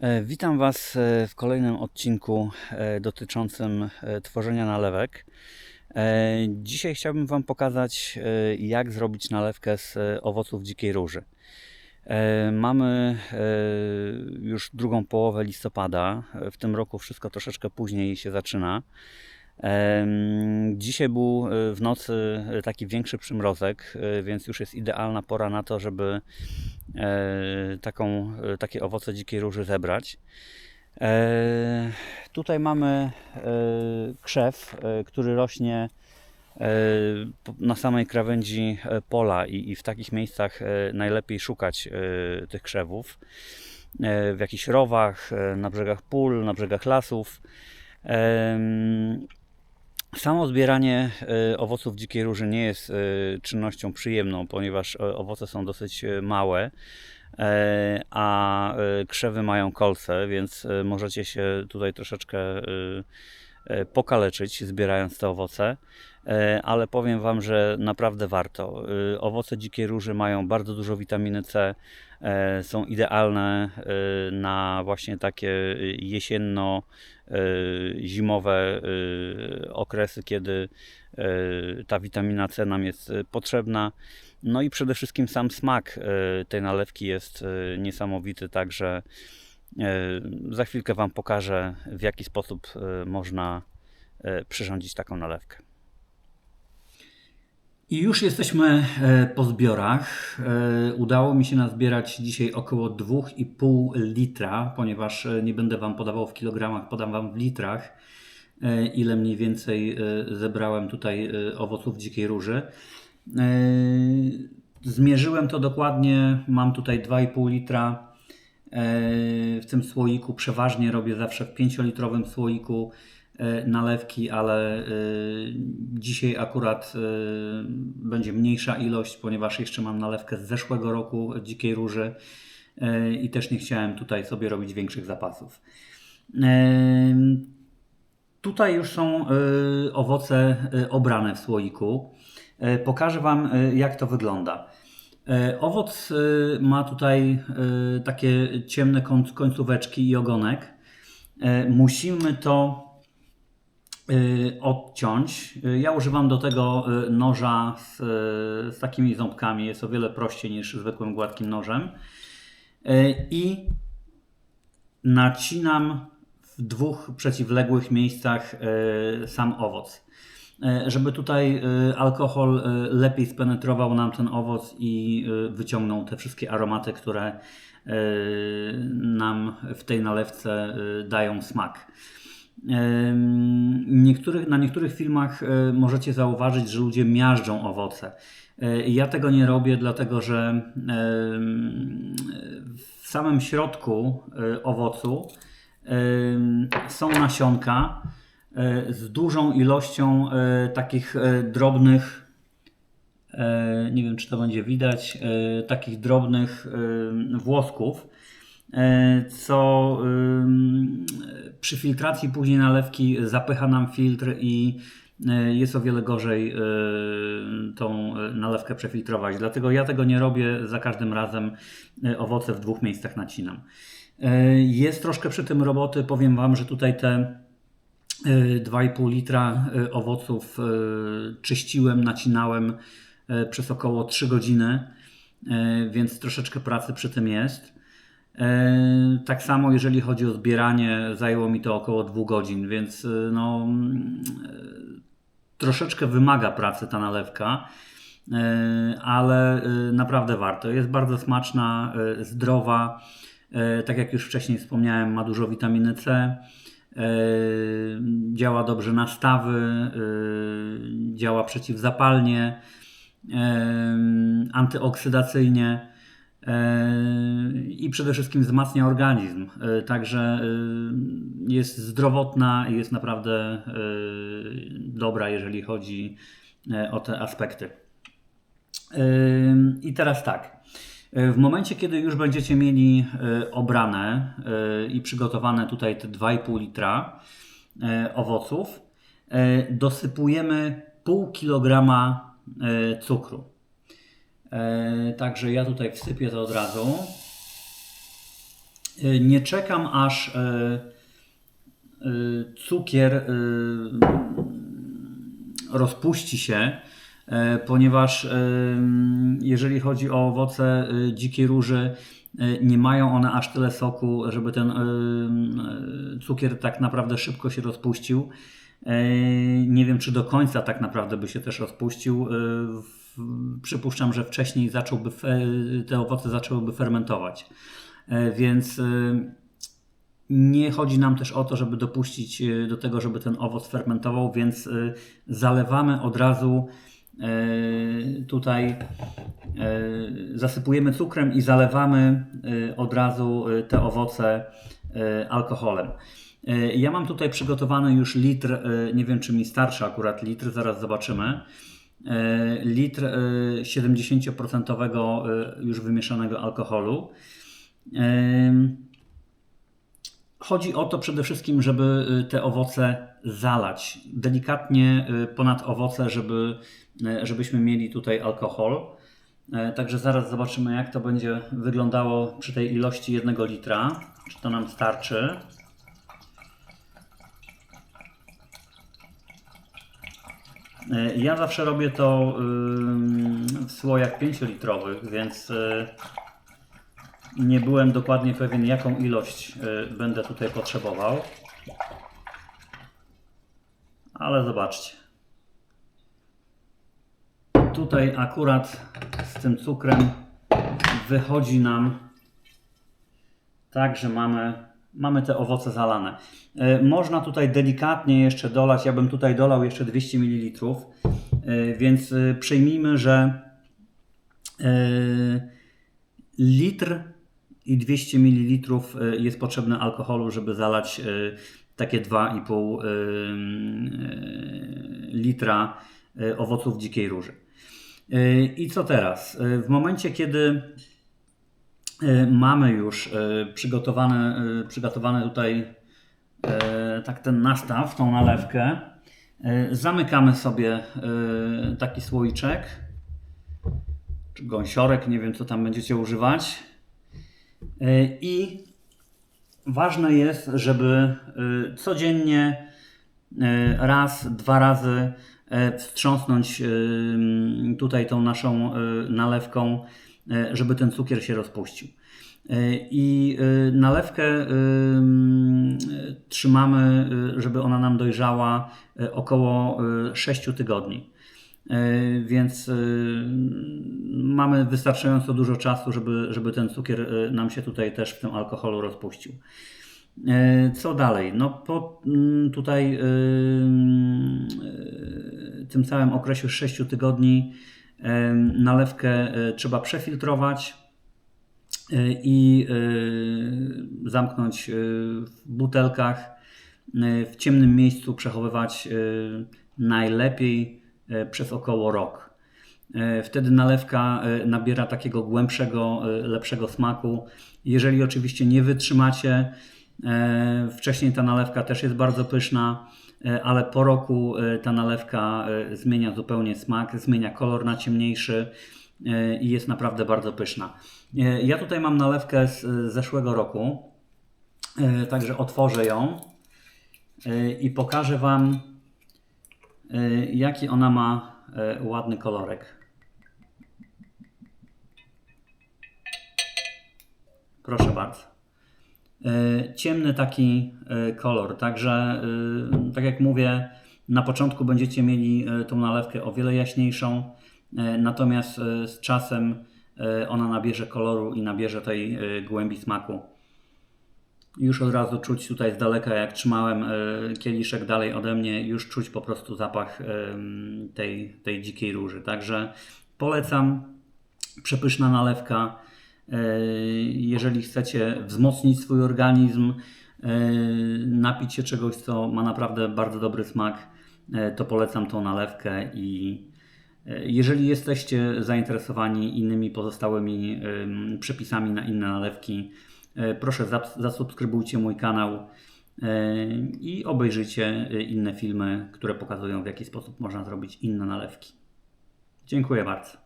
E, Witam Was e, w kolejnym odcinku e, dotyczącym tworzenia nalewek. Dzisiaj chciałbym Wam pokazać, jak zrobić nalewkę z owoców dzikiej róży. Mamy już drugą połowę listopada. W tym roku wszystko troszeczkę później się zaczyna. Dzisiaj był e, w nocy e, taki większy przymrozek, e, więc już jest idealna pora na to, żeby e, taką, takie owoce dzikiej róży zebrać. E, tutaj mamy e, krzew, który rośnie na samej krawędzi pola i, i w takich miejscach najlepiej szukać tych krzewów. W jakichś rowach, na brzegach pól, na brzegach lasów. Samo zbieranie e, owoców dzikiej róży nie jest e, czynnością przyjemną, ponieważ e, owoce są dosyć małe, a krzewy mają kolce, więc możecie się tutaj troszeczkę pokaleczyć zbierając te owoce. E, Ale powiem Wam, że naprawdę warto. E, Owoce dzikiej róży mają bardzo dużo witaminy C, e, są idealne na właśnie takie e, jesienno e, zimowe e, okresy, kiedy ta witamina C nam jest potrzebna. No i przede wszystkim sam smak tej nalewki jest niesamowity, także za chwilkę Wam pokażę, w jaki sposób można przyrządzić taką nalewkę. I już jesteśmy e, po zbiorach. E, Udało mi się nazbierać dzisiaj około 2,5 litra, ponieważ e, nie będę Wam podawał w kilogramach, podam Wam w litrach, ile mniej więcej zebrałem tutaj owoców dzikiej róży. Zmierzyłem to dokładnie, mam tutaj 2,5 litra w tym słoiku. Przeważnie robię zawsze w 5-litrowym słoiku nalewki, ale e, dzisiaj akurat e, będzie mniejsza ilość, ponieważ jeszcze mam nalewkę z zeszłego roku dzikiej róży e, i też nie chciałem tutaj sobie robić większych zapasów. E, Tutaj już są e, owoce e, obrane w słoiku. E, Pokażę Wam, e, jak to wygląda. E, Owoc e, ma tutaj e, takie ciemne koń- końcóweczki i ogonek. E, Musimy to e, odciąć. E, Ja używam do tego e, noża z, z takimi ząbkami. Jest o wiele prościej niż zwykłym gładkim nożem. I nacinam w dwóch przeciwległych miejscach sam owoc. Żeby tutaj alkohol lepiej spenetrował nam ten owoc i wyciągnął te wszystkie aromaty, które nam w tej nalewce dają smak. Niektórych, na niektórych filmach e, możecie zauważyć, że ludzie miażdżą owoce. E, Ja tego nie robię, dlatego że w samym środku e, owocu są nasionka z dużą ilością takich drobnych, nie wiem czy to będzie widać, takich drobnych włosków, co ym, przy filtracji później nalewki zapycha nam filtr i e, jest o wiele gorzej e, tą e, nalewkę przefiltrować. Dlatego ja tego nie robię, za każdym razem e, owoce w dwóch miejscach nacinam. E, Jest troszkę przy tym roboty, powiem Wam, że tutaj te e, 2,5 litra e, owoców e, czyściłem, nacinałem e, przez około 3 godziny, e, więc troszeczkę pracy przy tym jest. E, Tak samo jeżeli chodzi o zbieranie, zajęło mi to około 2 godzin, więc e, no, e, troszeczkę wymaga pracy ta nalewka, e, ale naprawdę warto. Jest bardzo smaczna, zdrowa. Tak jak już wcześniej wspomniałem, ma dużo witaminy C. Działa dobrze na stawy, działa przeciwzapalnie, antyoksydacyjnie i przede wszystkim wzmacnia organizm. E, Także e, jest zdrowotna i jest naprawdę e, dobra, jeżeli chodzi e, o te aspekty. I teraz tak. W momencie, kiedy już będziecie mieli obrane i przygotowane tutaj te 2,5 litra owoców, dosypujemy pół kilograma cukru. Y, Także ja tutaj wsypię to od razu. Y, Nie czekam aż y, cukier rozpuści się, ponieważ jeżeli chodzi o owoce dzikiej róży, nie mają one aż tyle soku, żeby ten cukier tak naprawdę szybko się rozpuścił. Nie wiem, czy do końca tak naprawdę by się też rozpuścił. Przypuszczam, że wcześniej zacząłby, te owoce zaczęłyby fermentować. E, Więc y, nie chodzi nam też o to, żeby dopuścić y, do tego, żeby ten owoc fermentował, więc zalewamy od razu tutaj, zasypujemy cukrem i zalewamy od razu te owoce alkoholem. Ja mam tutaj przygotowany już litr, nie wiem czy mi starszy akurat litr, zaraz zobaczymy. Y, Litr y, 70% y, już wymieszanego alkoholu. Chodzi o to przede wszystkim, żeby te owoce zalać delikatnie ponad owoce, żeby, żebyśmy mieli tutaj alkohol. E, Także zaraz zobaczymy, jak to będzie wyglądało przy tej ilości jednego litra. Czy to nam starczy? Ja zawsze robię to w słojach 5-litrowych, więc y, nie byłem dokładnie pewien, jaką ilość y, będę tutaj potrzebował. Ale zobaczcie. Tutaj akurat z tym cukrem wychodzi nam tak, że mamy, mamy te owoce zalane. Y, Można tutaj delikatnie jeszcze dolać, ja bym tutaj dolał jeszcze 200 ml, y, więc y, przyjmijmy, że litr i 200 ml jest potrzebne alkoholu, żeby zalać takie 2,5 y, y, litra owoców dzikiej róży. I co teraz? W momencie, kiedy mamy już y, przygotowany, y, przygotowany tutaj tak ten nastaw, tą nalewkę, zamykamy sobie taki słoiczek czy gąsiorek, nie wiem co tam będziecie używać. I ważne jest, żeby codziennie raz, dwa razy wstrząsnąć tutaj tą naszą nalewką, żeby ten cukier się rozpuścił. Y, I y, nalewkę trzymamy, żeby ona nam dojrzała około y, 6 tygodni. Więc mamy wystarczająco dużo czasu, żeby, żeby ten cukier nam się tutaj też w tym alkoholu rozpuścił. Co dalej? No po tutaj tym całym okresie 6 tygodni nalewkę y, trzeba przefiltrować y, i y, zamknąć w butelkach. W ciemnym miejscu przechowywać najlepiej przez około rok. Wtedy nalewka nabiera takiego głębszego, lepszego smaku. Jeżeli oczywiście nie wytrzymacie, wcześniej ta nalewka też jest bardzo pyszna, ale po roku y, ta nalewka y, zmienia zupełnie smak, zmienia kolor na ciemniejszy i jest naprawdę bardzo pyszna. Ja tutaj mam nalewkę z zeszłego roku, także otworzę ją i pokażę Wam, jaki ona ma ładny kolorek. Proszę bardzo. Y, Ciemny taki y, kolor, także y, tak jak mówię, na początku będziecie mieli tą nalewkę o wiele jaśniejszą, natomiast z czasem ona nabierze koloru i nabierze tej głębi smaku. Już od razu czuć tutaj z daleka, jak trzymałem kieliszek dalej ode mnie, już czuć po prostu zapach tej, tej dzikiej róży. Także polecam. Przepyszna nalewka. Y, Jeżeli chcecie wzmocnić swój organizm, y, napić się czegoś, co ma naprawdę bardzo dobry smak, y, to polecam tą nalewkę i jeżeli jesteście zainteresowani innymi pozostałymi ym, przepisami na inne nalewki, proszę zasubskrybujcie mój kanał i obejrzyjcie inne filmy, które pokazują w jaki sposób można zrobić inne nalewki. Dziękuję bardzo.